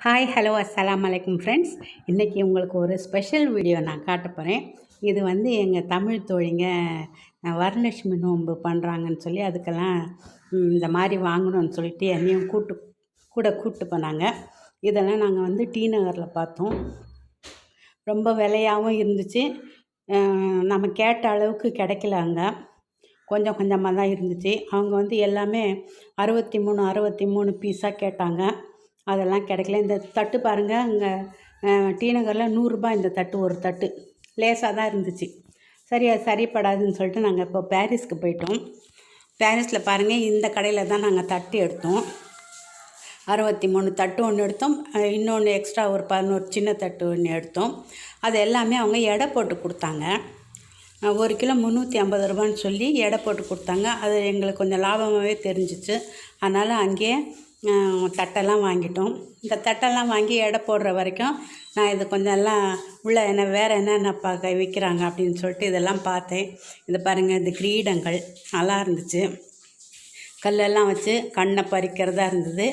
Hi hello அஸ்லாம் வலைக்கம் friends இன்றைக்கி உங்களுக்கு ஒரு ஸ்பெஷல் வீடியோ நான் காட்ட போகிறேன் இது வந்து எங்கள் தமிழ் தோழிங்க வரலட்சுமி நோன்பு பண்ணுறாங்கன்னு சொல்லி அதுக்கெல்லாம் இந்த மாதிரி வாங்கணும்னு சொல்லிட்டு என்னையும் கூட்டு கூட கூப்பிட்டு போனாங்க. இதெல்லாம் நாங்கள் வந்து டி நகரில் பார்த்தோம். ரொம்ப விலையாகவும் இருந்துச்சு. நம்ம கேட்ட அளவுக்கு கிடைக்கல அங்கே. கொஞ்சம் கொஞ்சமாக தான் இருந்துச்சு. அவங்க வந்து எல்லாமே அறுபத்தி மூணு அறுபத்தி மூணு பீஸாக கேட்டாங்க. அதெல்லாம் கிடைக்கல. இந்த தட்டு பாருங்கள் அங்கே டி நகரில் நூறுரூபா இந்த தட்டு ஒரு தட்டு. லேசாக தான் இருந்துச்சு. சரி அது சரிப்படாதுன்னு சொல்லிட்டு நாங்கள் இப்போ பாரிஸ்க்கு போயிட்டோம். பாரிஸில் பாருங்கள் இந்த கடையில் தான் நாங்கள் தட்டு எடுத்தோம். அறுபத்தி மூணு தட்டு ஒன்று எடுத்தோம். இன்னொன்று எக்ஸ்ட்ரா ஒரு பதினோரு சின்ன தட்டு ஒன்று எடுத்தோம். அது எல்லாமே அவங்க எடை போட்டு கொடுத்தாங்க. ஒரு கிலோ முந்நூற்றி ஐம்பது ரூபான்னு சொல்லி எடை போட்டு கொடுத்தாங்க. அது எங்களுக்கு கொஞ்சம் லாபமாகவே தெரிஞ்சிச்சு. அதனால் அங்கேயே தட்டெல்லாம் வாங்கிட்டோம். இந்த தட்டெல்லாம் வாங்கி எடை போடுற வரைக்கும் நான் இது கொஞ்சம் எல்லாம் உள்ள என்ன வேறு என்னென்ன பார்க்க விற்கிறாங்க அப்படின்னு சொல்லிட்டு இதெல்லாம் பார்த்தேன். இது பாருங்கள் இந்த கிரீடங்கள் நல்லா இருந்துச்சு. கல்லெல்லாம் வச்சு கண்ணை பறிக்கிறதா இருந்தது.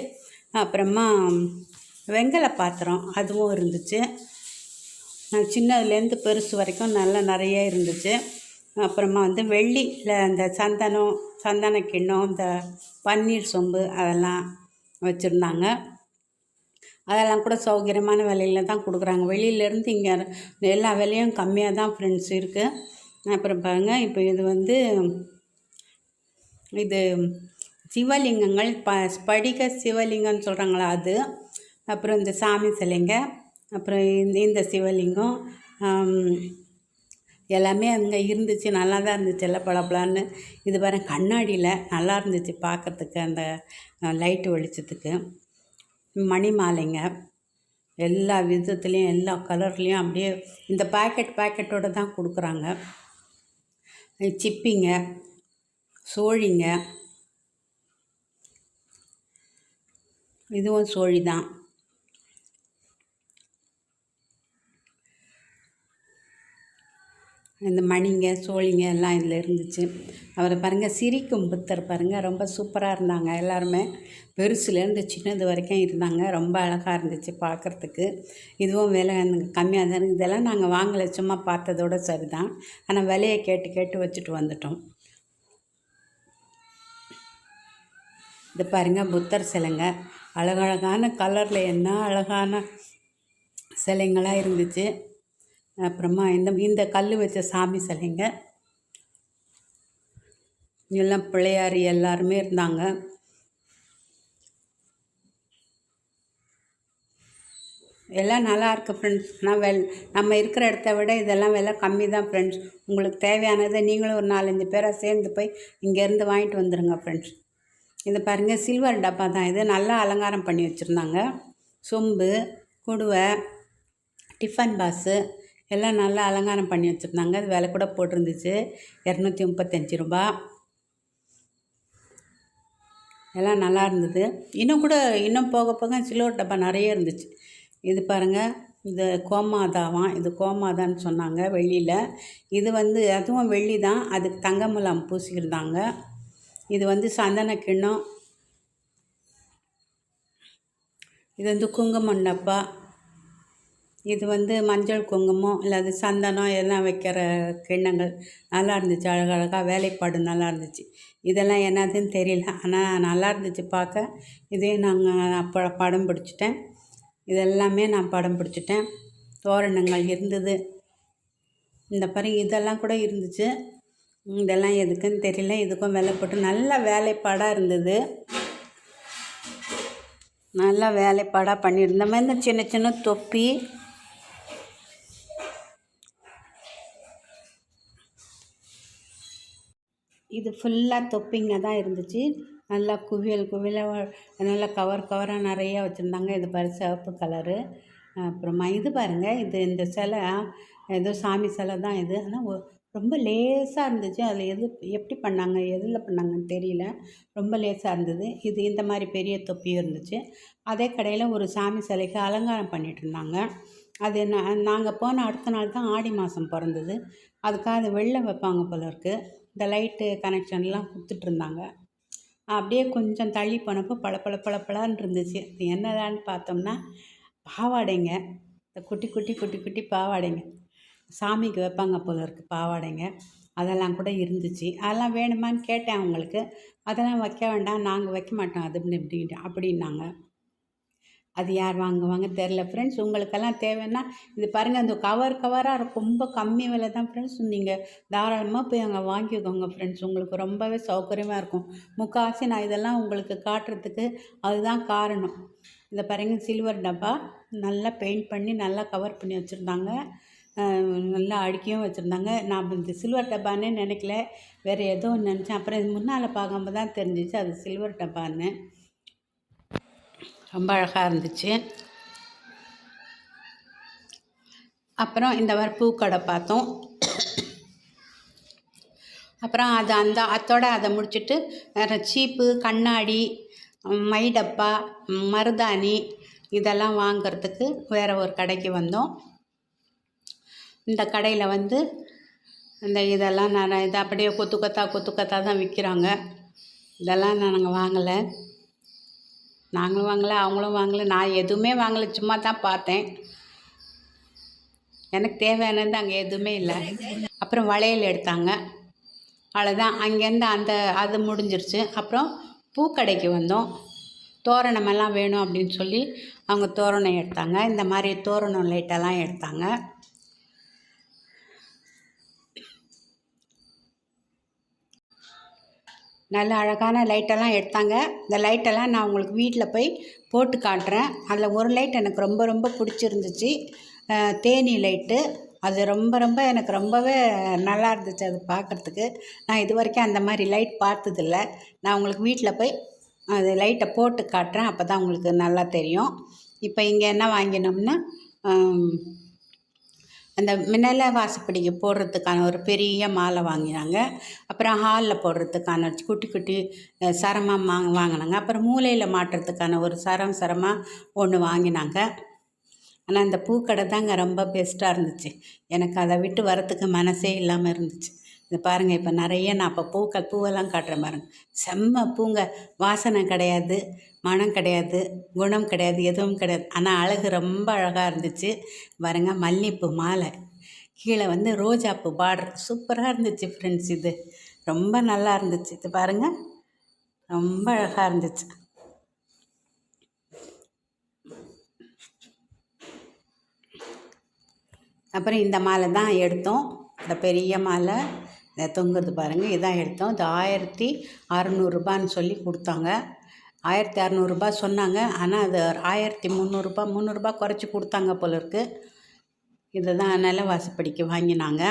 அப்புறமா வெங்கல பாத்திரம் அதுவும் இருந்துச்சு. நான் சின்னதுலேருந்து பெருசு வரைக்கும் நல்லா நிறைய இருந்துச்சு. அப்புறமா வந்து வெள்ளியில் அந்த சந்தனம் சந்தன கிண்ணம் இந்த பன்னீர் சொம்பு அதெல்லாம் வச்சுருந்தாங்க. அதெல்லாம் கூட சௌகரியமான விலையில தான் கொடுக்குறாங்க. வெளியிலேருந்து இங்கே எல்லா விலையும் கம்மியாக தான் ஃப்ரெண்ட்ஸ் இருக்குது அப்புறம் பாருங்கள் இப்போ இது வந்து இது சிவலிங்கங்கள் ப ஸ்படிக சிவலிங்கம்னு சொல்கிறாங்களா அது. அப்புறம் இந்த சாமி சிலைங்க அப்புறம் இந்த இந்த சிவலிங்கம் எல்லாமே அங்கே இருந்துச்சு நல்லா தான் இருந்துச்சு எல்லாம் பளபளன்னு. இது பாரு கண்ணாடியில் நல்லா இருந்துச்சு பார்க்கறதுக்கு அந்த லைட்டு வெளிச்சத்துக்கு. மணி மாலைங்க எல்லா விதத்துலேயும் எல்லா கலர்லேயும் அப்படியே இந்த பாக்கெட் பேக்கெட்டோடு தான் கொடுக்குறாங்க. சிப்பிங்க சோழிங்க. இதுவும் சோழி தான் இந்த மணிங்க சோழிங்க எல்லாம் இதில் இருந்துச்சு. அவரை பாருங்கள் சிரிக்கும் புத்தர் பாருங்கள் ரொம்ப சூப்பராக இருந்தாங்க எல்லாருமே. பெருசுலேருந்து சின்னது வரைக்கும் இருந்தாங்க. ரொம்ப அழகாக இருந்துச்சு பார்க்குறதுக்கு இதுவும் விலை கம்மியாக தான் இதெல்லாம் நாங்கள் வாங்கலை சும்மா பார்த்ததோட சரி தான் ஆனால் விலையை கேட்டு கேட்டு வச்சுட்டு வந்துட்டோம். இது பாருங்கள் புத்தர் சிலைங்க. அழகழகான கலரில் என்ன அழகான சிலைங்களாக இருந்துச்சு. அப்புறமா இந்த இந்த கல் வச்ச சாமி சிலைங்க. எல்லாம் பிள்ளையார் எல்லாருமே இருந்தாங்க. எல்லாம் நல்லா இருக்கு ஃப்ரெண்ட்ஸ் நான் வெல் நம்ம இருக்கிற இடத்த விட இதெல்லாம் விலை கம்மி தான் ஃப்ரெண்ட்ஸ் உங்களுக்கு தேவையானதை நீங்களும் ஒரு நாலஞ்சு பேராக சேர்ந்து போய் இங்கேருந்து வாங்கிட்டு வந்துடுங்க ஃப்ரெண்ட்ஸ் இது பாருங்கள் சில்வர் டப்பா தான் இது. நல்லா அலங்காரம் பண்ணி வச்சுருந்தாங்க. சொம்பு குடுவை டிஃபன் பாக்ஸு எல்லாம் நல்லா அலங்காரம் பண்ணி வச்சுருந்தாங்க. அது விலை கூட போட்டிருந்துச்சு. இரநூத்தி முப்பத்தஞ்சு ரூபா. எல்லாம் நல்லா இருந்தது. இன்னும் கூட இன்னும் போக போக சிலோர் டப்பா நிறைய இருந்துச்சு. இது பாருங்கள் இது கோமாதாவாம் இது கோமாதான்னு சொன்னாங்க வெள்ளியில் இது வந்து அதுவும் வெள்ளி தான். அதுக்கு தங்கமுலாம் பூசிக்கிருந்தாங்க இது வந்து சந்தன கிண்ணம். இது வந்து குங்குமம் டப்பா. இது வந்து மஞ்சள் குங்குமம் இல்லாது சந்தனம் எல்லாம் வைக்கிற கிண்ணங்கள் நல்லா இருந்துச்சு. அழகழகாக வேலைப்பாடு நல்லா இருந்துச்சு. இதெல்லாம் என்னதுன்னு தெரியல. ஆனால் நல்லா இருந்துச்சு பார்க்க. இதையும் நாங்கள் ப படம் பிடிச்சிட்டேன். இதெல்லாமே நான் படம் பிடிச்சிட்டேன். தோரணங்கள் இருந்தது. இந்த பாரு இதெல்லாம் கூட இருந்துச்சு. இதெல்லாம் எதுக்குன்னு தெரியல. இதுக்கும் வெலை போட்டு நல்ல வேலைப்பாடாக இருந்தது. நல்லா வேலைப்பாடாக பண்ணியிருந்த மாதிரி இந்த சின்ன சின்ன தொப்பி இது ஃபுல்லாக தொப்பிங்க தான் இருந்துச்சு. நல்லா குவியல் குவியலாக நல்லா கவர் கவராக நிறையா வச்சுருந்தாங்க. இது பாரு சிவப்பு கலரு அப்புறமா இது பாருங்கள் இது இந்த சிலை ஏதோ சாமி சிலை தான் இது. ஆனால் ரொம்ப லேசாக இருந்துச்சு. அதில் எது எப்படி பண்ணாங்க எதில் பண்ணாங்கன்னு தெரியல. ரொம்ப லேசாக இருந்தது. இது இந்த மாதிரி பெரிய தொப்பியும் இருந்துச்சு. அதே கடையில் ஒரு சாமி சிலைக்கு அலங்காரம் பண்ணிகிட்டு இருந்தாங்க. அது நான் நாங்கள் போன அடுத்த நாள் தான் ஆடி மாதம் பிறந்தது. அதுக்காக அது வெளில வைப்பாங்க போல இருக்குது இந்த லைட்டு கனெக்ஷன்லாம் கொடுத்துட்ருந்தாங்க. அப்படியே கொஞ்சம் தள்ளி போனப்போ பளபள பளபளன்னு இருந்துச்சு. அது என்னதான்னு பார்த்தோம்னா பாவாடைங்க. இந்த குட்டி குட்டி குட்டி குட்டி பாவாடைங்க. சாமிக்கு வைப்பாங்க போல இருக்குது பாவாடைங்க. அதெல்லாம் கூட இருந்துச்சு. அதெல்லாம் வேணுமான்னு கேட்டேன் அவங்களுக்கு. அதெல்லாம் வைக்க வேண்டாம் நாங்கள் வைக்க மாட்டோம் அது இப்படி இப்படின்ட்டு அப்படின்னாங்க. அது யார் வாங்குவாங்க தெரில ஃப்ரெண்ட்ஸ் உங்களுக்கெல்லாம் தேவைன்னா இது பாருங்கள் இந்த கவர் கவராக ரொம்ப கம்மி விலை தான் ஃப்ரெண்ட்ஸ் நீங்கள் தாராளமாக போய் அங்கே வாங்கிக்கோங்க ஃப்ரெண்ட்ஸ் உங்களுக்கு ரொம்பவே சௌகரியமாக இருக்கும். முக்கால்வாசி நான் இதெல்லாம் உங்களுக்கு காட்டுறதுக்கு அதுதான் காரணம். இந்த பாருங்க சில்வர் டப்பா நல்லா பெயிண்ட் பண்ணி நல்லா கவர் பண்ணி வச்சுருந்தாங்க. நல்லா அடுக்கியும் வச்சுருந்தாங்க. நான் இந்த சில்வர் டப்பான்னே நினைக்கல. வேறு எதுவும் நினச்சேன். அப்புறம் இது முன்னால் பார்க்கும்போது தான் தெரிஞ்சிச்சு அது சில்வர் டப்பான்னு. ரொம்ப அழகாக இருந்துச்சு. அப்புறம் இந்த மாதிரி பூக்கடை பார்த்தோம். அப்புறம் அது அந்த அத்தோட அதை முடிச்சுட்டு வேறு சீப்பு கண்ணாடி மைடப்பா மருதாணி இதெல்லாம் வாங்கிறதுக்கு வேறு ஒரு கடைக்கு வந்தோம். இந்த கடையில் வந்து இந்த இதெல்லாம் நான் இதை அப்படியே கொத்து கொத்தா கொத்து கொத்தா தான் விற்கிறாங்க இதெல்லாம் நாங்கள் வாங்கலை. நாங்களும் வாங்கலை அவங்களும் வாங்கலை. நான் எதுவுமே வாங்கலை சும்மா தான் பார்த்தேன். எனக்கு தேவையானது அங்கே எதுவுமே இல்லை. அப்புறம் வளையல் எடுத்தாங்க. அவ்வளோதான் அங்கேருந்து அந்த அது முடிஞ்சிருச்சு. அப்புறம் பூக்கடைக்கு வந்தோம். தோரணமெல்லாம் வேணும் அப்படின்னு சொல்லி அவங்க தோரணம் எடுத்தாங்க. இந்த மாதிரி தோரணம் லைட்டெல்லாம் எடுத்தாங்க. நல்ல அழகான லைட்டெல்லாம் எடுத்தாங்க. இந்த லைட்டெல்லாம் நான் உங்களுக்கு வீட்டில் போய் போட்டு காட்டுறேன். அதில் ஒரு லைட் எனக்கு ரொம்ப ரொம்ப பிடிச்சிருந்துச்சு. தேனி லைட்டு அது ரொம்ப ரொம்ப எனக்கு ரொம்பவே நல்லா இருந்துச்சு அது பார்க்குறதுக்கு நான் இது வரைக்கும் அந்த மாதிரி லைட் பார்த்ததில்ல. நான் உங்களுக்கு வீட்டில் போய் அது லைட்டை போட்டு காட்டுறேன். அப்போ தான் உங்களுக்கு நல்லா தெரியும். இப்போ இங்கே என்ன வாங்கினோம்னா அந்த மின்னல வாசப்படிக்கு போடுறதுக்கான ஒரு பெரிய மாலை வாங்கினாங்க. அப்புறம் ஹாலில் போடுறதுக்கான குட்டி குட்டி சரமாக வாங்க வாங்கினாங்க. அப்புறம் மூலையில் மாட்டுறதுக்கான ஒரு சரம் சரமாக ஒன்று வாங்கினாங்க. ஆனால் அந்த பூக்கடை தாங்க ரொம்ப பெஸ்ட்டாக இருந்துச்சு. எனக்கு அதை விட்டு வரத்துக்கு மனசே இல்லாமல் இருந்துச்சு. இது பாருங்கள் இப்போ நிறைய நான் இப்போ பூக்கள் பூவெல்லாம் காட்டுறேன் பாருங்கள் செம்ம பூங்க. வாசனை கிடையாது மனம் கிடையாது குணம் கிடையாது எதுவும் கிடையாது. ஆனால் அழகு ரொம்ப அழகாக இருந்துச்சு. பாருங்க மல்லிகைப்பூ மாலை. கீழே வந்து ரோஜாப்பூ பார்டர் சூப்பராக இருந்துச்சு ஃப்ரெண்ட்ஸ் இது. ரொம்ப நல்லா இருந்துச்சு. இது பாருங்கள் ரொம்ப அழகாக இருந்துச்சு. அப்புறம் இந்த மாலை தான் எடுத்தோம். இந்த பெரிய மாலை. தொங்குறது பாருங்கள் இதான் எடுத்தோம். இது ஆயிரத்தி அறநூறுபான்னு சொல்லி கொடுத்தாங்க. ஆயிரத்தி அறநூறுபா சொன்னாங்க. ஆனால் அது ஆயிரத்தி முந்நூறுரூபா முந்நூறுரூபா குறைச்சி கொடுத்தாங்க போல இருக்குது இதை தான் நில வாசப்படிக்கு வாங்கினாங்க.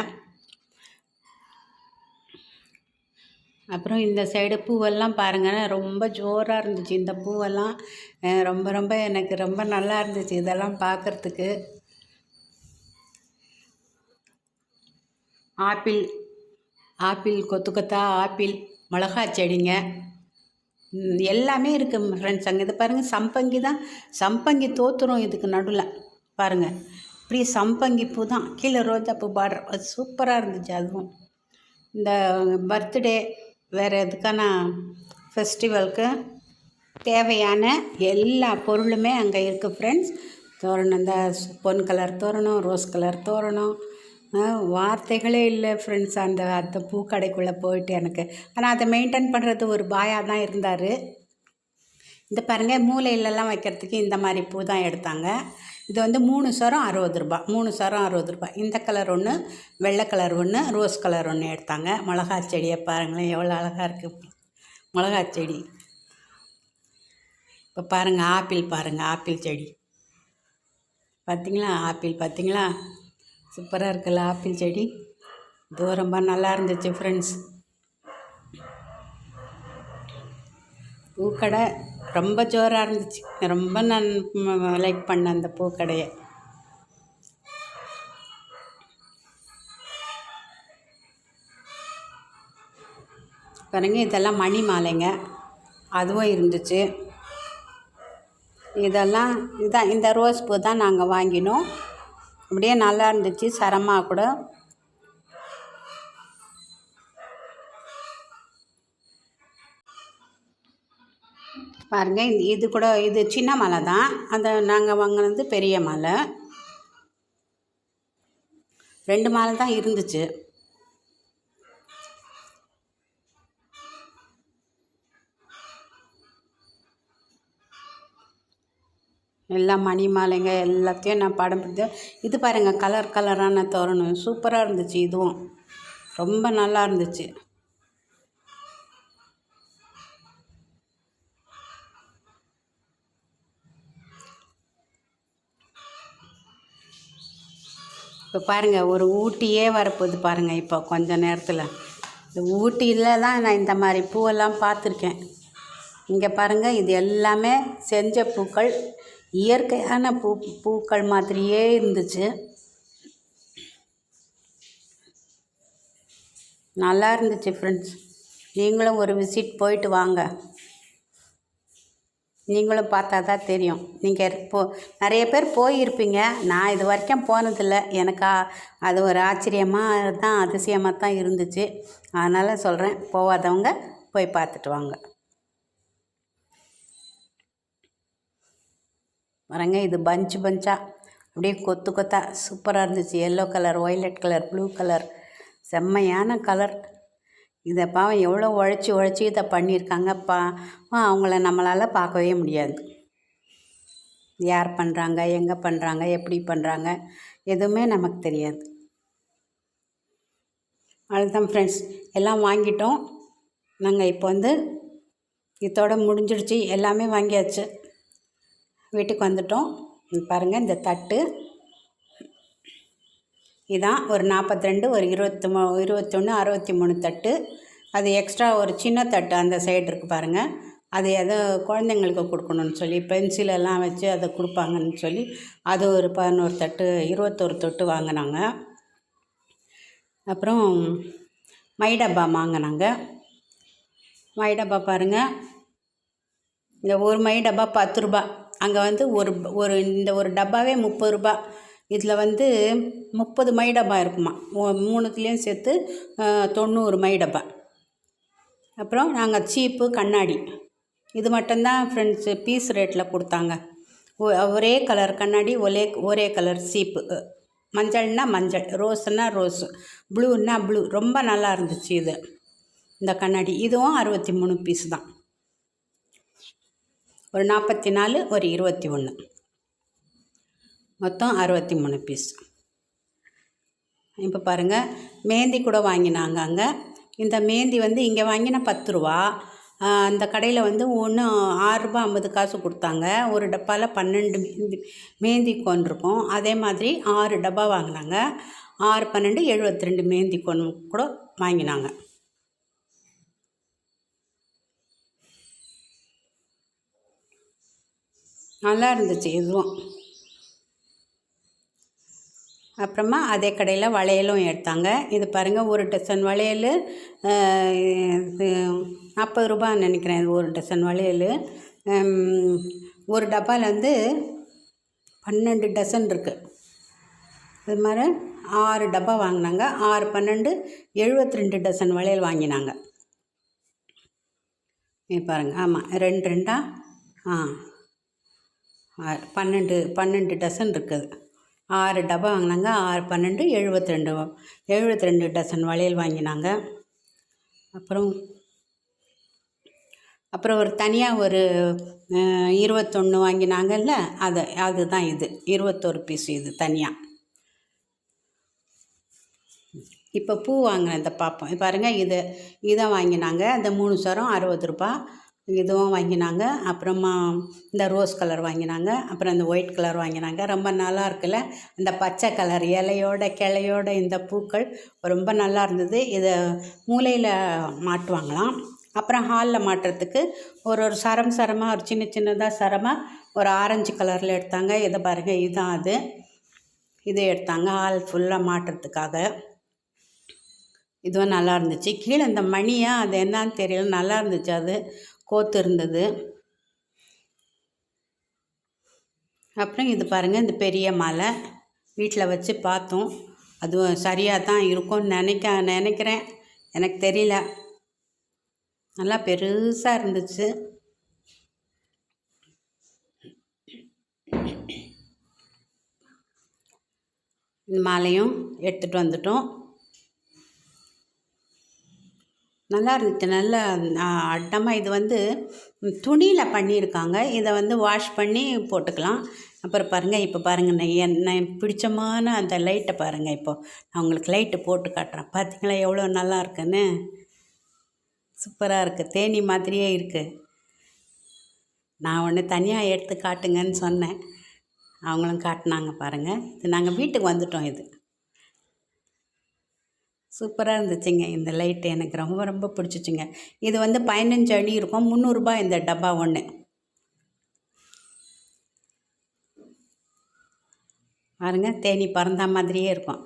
அப்புறம் இந்த சைடு பூவெல்லாம் பாருங்கள் ரொம்ப ஜோராக இருந்துச்சு. இந்த பூவெல்லாம் ரொம்ப ரொம்ப எனக்கு ரொம்ப நல்லா இருந்துச்சு இதெல்லாம் பார்க்குறதுக்கு ஆப்பிள் ஆப்பிள் கொத்து கொத்தா ஆப்பிள் மிளகா செடிங்க. எல்லாமே இருக்குது ஃப்ரெண்ட்ஸ் அங்கே இது பாருங்கள் சம்பங்கி தான். சம்பங்கி தோற்றுரும் இதுக்கு நடுவில். பாருங்கள் இப்படி சம்பங்கி பூ தான். கீழே ரோஜா பூ பார்டர். அது சூப்பராக இருந்துச்சு அதுவும். இந்த பர்த்டே வேறு எதுக்கான ஃபெஸ்டிவலுக்கு தேவையான எல்லா பொருளுமே அங்கே இருக்குது ஃப்ரெண்ட்ஸ் தோரணம் இந்த பொன் கலர் தோரணம் ரோஸ் கலர் தோரணம். வார்த்தைகளே இல்லை ஃப்ரெண்ட்ஸ் அந்த அந்த பூக்கடைக்குள்ளே போயிட்டு எனக்கு. ஆனால் அதை மெயின்டைன் பண்ணுறது ஒரு பாயாக தான் இருந்தார். இந்த பாருங்கள் மூலையிலலாம் வைக்கிறதுக்கு இந்த மாதிரி பூ தான் எடுத்தாங்க. இது வந்து மூணு சரம் அறுபது ரூபா மூணு சரம் அறுபது ரூபா. இந்த கலர் ஒன்று வெள்ளை கலர் ஒன்று ரோஸ் கலர் ஒன்று எடுத்தாங்க. மிளகா செடியை பாருங்களேன் எவ்வளோ அழகாக இருக்குது மிளகா செடி. இப்போ பாருங்கள் ஆப்பிள் பாருங்கள் ஆப்பிள் செடி. பார்த்திங்களா ஆப்பிள் பார்த்திங்களா சூப்பராக இருக்குல்ல ஆப்பிள் செடி. இது ரொம்ப நல்லா இருந்துச்சு ஃப்ரெண்ட்ஸ் பூக்கடை. ரொம்ப ஜோராக இருந்துச்சு. ரொம்ப நான் லைக் பண்ணேன் அந்த பூக்கடையை பாருங்க இதெல்லாம் மணி மாலைங்க. அதுவும் இருந்துச்சு. இதெல்லாம் இதான் இந்த ரோஸ் பூ தான் நாங்கள் வாங்கினோம். அப்படியே நல்லா இருந்துச்சு. சரமாக கூட. பாருங்கள் இந்த இது கூட இது சின்ன மலை தான். அந்த நாங்கள் வாங்கினது பெரிய மலை. ரெண்டு மாலை தான் இருந்துச்சு. எல்லாம் மணி மாலைங்க எல்லாத்தையும் நான் படம் பிடித்து இது பாருங்கள் கலர் கலரான தோரணம். சூப்பராக இருந்துச்சு இதுவும். ரொம்ப நல்லா இருந்துச்சு. இப்போ பாருங்கள் ஒரு ஊட்டியே வரப்போகுது பாருங்கள் இப்போ கொஞ்ச நேரத்தில். இந்த ஊட்டியில் தான் நான் இந்த மாதிரி பூவெல்லாம் பார்த்துருக்கேன். இங்கே பாருங்கள் இது எல்லாமே செஞ்ச பூக்கள் இயற்கையான பூ பூக்கள் மாதிரியே இருந்துச்சு. நல்லா இருந்துச்சு ஃப்ரெண்ட்ஸ் நீங்களும் ஒரு விசிட் போயிட்டு வாங்க. நீங்களும் பார்த்தா தான் தெரியும். நீங்கள் போ நிறைய பேர் போயிருப்பீங்க. நான் இது வரைக்கும் போனதில்லை. எனக்கு அது ஒரு ஆச்சரியமாக தான் அதிசயமாக தான் இருந்துச்சு. அதனால் சொல்கிறேன் போகாதவங்க போய் பார்த்துட்டு வாங்க. வரங்க இது பஞ்சு பஞ்சாக அப்படியே கொத்து கொத்தா சூப்பராக இருந்துச்சு. Yellow colour violet colour blue colour செம்மையான கலர் இதை பாவம் எவ்வளோ உழைச்சி உழைச்சி இதை பண்ணியிருக்காங்கப்பா. அவங்கள நம்மளால் பார்க்கவே முடியாது. யார் பண்ணுறாங்க எங்கே பண்ணுறாங்க எப்படி பண்ணுறாங்க எதுவுமே நமக்கு தெரியாது. அவ்வளோதான் ஃப்ரெண்ட்ஸ் எல்லாம் வாங்கிட்டோம். நாங்கள் இப்போ வந்து இதோட முடிஞ்சிடுச்சு. எல்லாமே வாங்கியாச்சு. வீட்டுக்கு வந்துட்டோம். பாருங்கள் இந்த தட்டு. இதான் ஒரு நாற்பத்தி ரெண்டு ஒரு இருபத்தி மூ இருபத்தொன்று அறுபத்தி மூணு தட்டு. அது எக்ஸ்ட்ரா ஒரு சின்ன தட்டு அந்த சைடு இருக்குது பாருங்கள் அது எதோ குழந்தைங்களுக்கு கொடுக்கணுன்னு சொல்லி பென்சிலெல்லாம் வச்சு அதை கொடுப்பாங்கன்னு சொல்லி அது ஒரு பதினோரு தட்டு இருபத்தொரு தொட்டு வாங்கினாங்க. அப்புறம் மை டப்பா வாங்கினாங்க. மை டப்பா பாருங்கள் இந்த ஒரு மை டப்பா பத்து ரூபா. அங்கே வந்து ஒரு ஒரு இந்த ஒரு டப்பாவே முப்பது ரூபா. இதில் வந்து முப்பது மை டப்பா இருக்குமா. மூணுத்துலேயும் சேர்த்து தொண்ணூறு மை டப்பா. அப்புறம் நாங்கள் சீப்பு கண்ணாடி. இது மட்டும்தான் ஃப்ரெண்ட்ஸு பீஸ் ரேட்டில் கொடுத்தாங்க. ஒரே கலர் கண்ணாடி ஒரே ஒரே கலர் சீப்பு. மஞ்சள்னா மஞ்சள் ரோஸ்னா ரோஸ். ப்ளூன்னா ப்ளூ. ரொம்ப நல்லா இருந்துச்சு இது இந்த கண்ணாடி. இதுவும் அறுபத்தி மூணு பீஸ் தான். ஒரு நாற்பத்தி நாலு ஒரு இருபத்தி ஒன்று. மொத்தம் அறுபத்தி மூணு பீஸ் இப்போ பாருங்கள் மேந்தி கூட வாங்கினாங்க அங்கே. இந்த மேந்தி வந்து இங்கே வாங்கின பத்து ரூபா அந்த கடையில் வந்து ஒன்று ஆறுரூபா ஐம்பது காசு கொடுத்தாங்க. ஒரு டப்பாவில் பன்னெண்டு மேந்தி மேந்தி கொண்டிருக்கோம் அதே மாதிரி ஆறு டப்பா வாங்கினாங்க. ஆறு பன்னெண்டு எழுபத்தி ரெண்டு மேந்தி கொன் கூட வாங்கினாங்க. நல்லா இருந்துச்சு இதுவும் அப்புறமா அதே கடையில் வளையலும் எடுத்தாங்க. இது பாருங்கள் ஒரு டசன் வளையல் நாற்பது ரூபான்னு நினைக்கிறேன் இது ஒரு டசன் வளையல். ஒரு டப்பாவில் வந்து பன்னெண்டு டசன் இருக்குது இது மாதிரி ஆறு டப்பா வாங்கினாங்க. ஆறு பன்னெண்டு எழுபத்தி ரெண்டு டசன் வளையல் வாங்கினாங்க. பாருங்கள் ஆமாம் ரெண்டு ரெண்டா? ஆ பன்னெண்டு பன்னெண்டு டசன் இருக்குது. ஆறு டப்பா வாங்கினாங்க ஆறு பன்னெண்டு எழுபத்தி ரெண்டு எழுபத்தி ரெண்டு டசன் வளையல் வாங்கினாங்க. அப்புறம் அப்புறம் ஒரு தனியாக ஒரு இருபத்தொன்று வாங்கினாங்கல்ல அது அதுதான் இது. இருபத்தொரு பீஸ் இது தனியாக இப்போ பூ வாங்கினேன் இந்த பார்ப்போம் பாருங்கள் இது இதை வாங்கினாங்க. இந்த மூணு சரம் அறுபது ரூபா. இதுவும் வாங்கினாங்க. அப்புறமா இந்த ரோஸ் கலர் வாங்கினாங்க. அப்புறம் இந்த ஒயிட் கலர் வாங்கினாங்க. ரொம்ப நல்லா இருக்குல்ல? இந்த பச்சை கலர் இலையோட கிளையோட இந்த பூக்கள் ரொம்ப நல்லா இருந்தது. இதை மூலையில் மாட்டுவாங்களாம். அப்புறம் ஹாலில் மாட்டுறதுக்கு ஒரு ஒரு சரம் சரமாக ஒரு சின்ன சின்னதாக சரமாக ஒரு ஆரஞ்சு கலரில் எடுத்தாங்க. இதை பாருங்கள் இதுதான் அது. இது எடுத்தாங்க ஹால் ஃபுல்லாக மாட்டுறதுக்காக. இதுவும் நல்லா இருந்துச்சு. கீழே இந்த மணியாக அது என்னன்னு தெரியல. நல்லா இருந்துச்சு அது. கோத்து இருந்தது. அப்புறம் இது பாருங்கள் இந்த பெரிய மலை. வீட்டில் வச்சு பார்த்தோம். அதுவும் சரியாக தான் இருக்கும்னு நினைக்க நினைக்கிறேன். எனக்கு தெரியல. நல்லா பெருசாக இருந்துச்சு. இந்த மாலையும் எடுத்துகிட்டு வந்துட்டோம். நல்லா இருந்துச்சு நல்ல அட்டமாக இது வந்து துணியில் பண்ணியிருக்காங்க. இதை வந்து வாஷ் பண்ணி போட்டுக்கலாம். அப்புறம் பாருங்கள் இப்போ பாருங்கள் நான் பிடிச்சமான அந்த லைட்டை பாருங்கள் இப்போது நான் உங்களுக்கு லைட்டு போட்டு காட்டுறேன். பார்த்தீங்களா எவ்வளோ நல்லா இருக்குன்னு சூப்பராக இருக்குது தேனி மாதிரியே இருக்குது நான் ஒன்று தனியாக எடுத்து காட்டுங்கன்னு சொன்னேன். அவங்களும் காட்டினாங்க பாருங்கள் இது நாங்கள் வீட்டுக்கு வந்துட்டோம் இது. சூப்பராக இருந்துச்சுங்க. இந்த லைட்டு எனக்கு ரொம்ப ரொம்ப பிடிச்சிச்சுங்க. இது வந்து பதினஞ்சு அடி இருக்கும். முந்நூறுரூபா இந்த டப்பா ஒன்று பாருங்க தேனி பறந்த மாதிரியே இருக்கும்.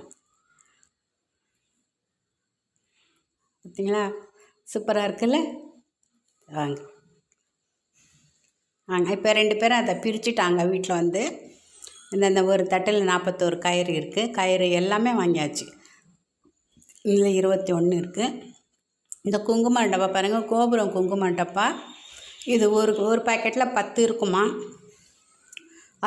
பார்த்தீங்களா சூப்பராக இருக்குல்ல? வாங்க. வாங்க இப்போ ரெண்டு பேரும் அதை பிரிச்சுட்டாங்க வீட்டில் வந்து. இந்த ஒரு தட்டில் நாற்பத்தோரு கயிறு இருக்குது கயிறு எல்லாமே வாங்கியாச்சு. இதில் இருபத்தி ஒன்று இருக்குது இந்த குங்குமம் டப்பா பாருங்கள் கோபுரம் குங்குமம் டப்பா. இது ஒரு ஒரு பாக்கெட்டில் பத்து இருக்குமா?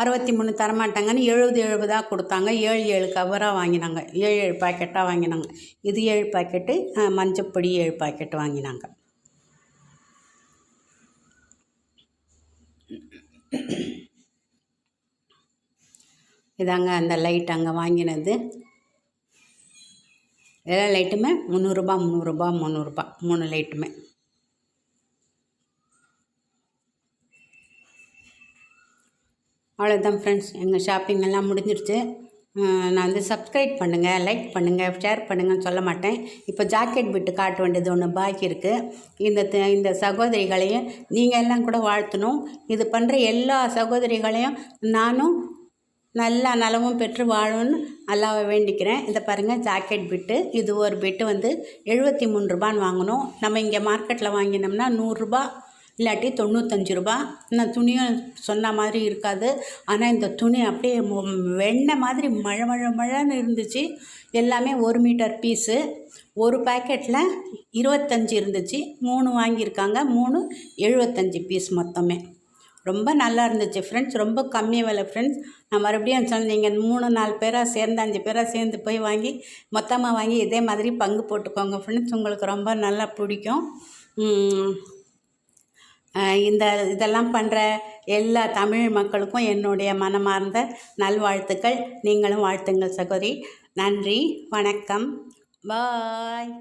அறுபத்தி மூணு தரமாட்டாங்கன்னு எழுபது எழுபதாக கொடுத்தாங்க. ஏழு ஏழு கவராக வாங்கினாங்க. ஏழு ஏழு பாக்கெட்டாக வாங்கினாங்க. இது ஏழு பாக்கெட்டு மஞ்சப்பொடி ஏழு பாக்கெட்டு வாங்கினாங்க. இதாங்க அந்த லைட் அங்கே வாங்கினது. எல்லா லைட்டுமே முந்நூறுரூபா முந்நூறுரூபா முந்நூறுரூபா மூணு லைட்டுமே. அவ்வளோதான் ஃப்ரெண்ட்ஸ் எங்கள் ஷாப்பிங் எல்லாம் முடிஞ்சிருச்சு. நான் வந்து சப்ஸ்கிரைப் பண்ணுங்கள் லைக் பண்ணுங்கள் ஷேர் பண்ணுங்கன்னு சொல்ல மாட்டேன். இப்போ ஜாக்கெட் விட்டு காட்ட வேண்டியது ஒன்று பாக்கி இருக்குது இந்த இந்த சகோதரிகளையும் நீங்கள் எல்லாம் கூட வாழ்த்தணும். இது பண்ணுற எல்லா சகோதரிகளையும் நானும் நல்லா நலமும் பெற்று வாழும்னு அல்லாவை வேண்டிக்கிறேன். இதை பாருங்கள் ஜாக்கெட் பிட்டு இது ஒரு பிட்டு வந்து எழுபத்தி மூணு ரூபான்னு வாங்கினோம் நம்ம இங்கே மார்க்கெட்டில் வாங்கினோம்னா நூறுரூபா இல்லாட்டி தொண்ணூத்தஞ்சு ரூபா. இந்த துணியும் சொன்ன மாதிரி இருக்காது. ஆனால் இந்த துணி அப்படியே வெண்ணெய் மாதிரி மழை மழை மழைன்னு இருந்துச்சு. எல்லாமே ஒரு மீட்டர் பீஸு ஒரு பேக்கெட்டில் இருபத்தஞ்சி இருந்துச்சு. மூணு வாங்கியிருக்காங்க. மூணு எழுபத்தஞ்சி பீஸ் மொத்தமே. ரொம்ப நல்லா இருந்துச்சு ஃப்ரெண்ட்ஸ் ரொம்ப கம்மி விலை ஃப்ரெண்ட்ஸ் நான் மறுபடியும் சொன்னேன் நீங்கள் மூணு நாலு பேராக சேர்ந்து அஞ்சு பேராக சேர்ந்து போய் வாங்கி மொத்தமாக வாங்கி இதே மாதிரி பங்கு போட்டுக்கோங்க ஃப்ரெண்ட்ஸ் உங்களுக்கு ரொம்ப நல்லா பிடிக்கும். இந்த இதெல்லாம் பண்ணுற எல்லா தமிழ் மக்களுக்கும் என்னுடைய மனமார்ந்த நல்வாழ்த்துக்கள். நீங்களும் வாழ்த்துங்கள் சகோதரி. நன்றி வணக்கம். பாய்.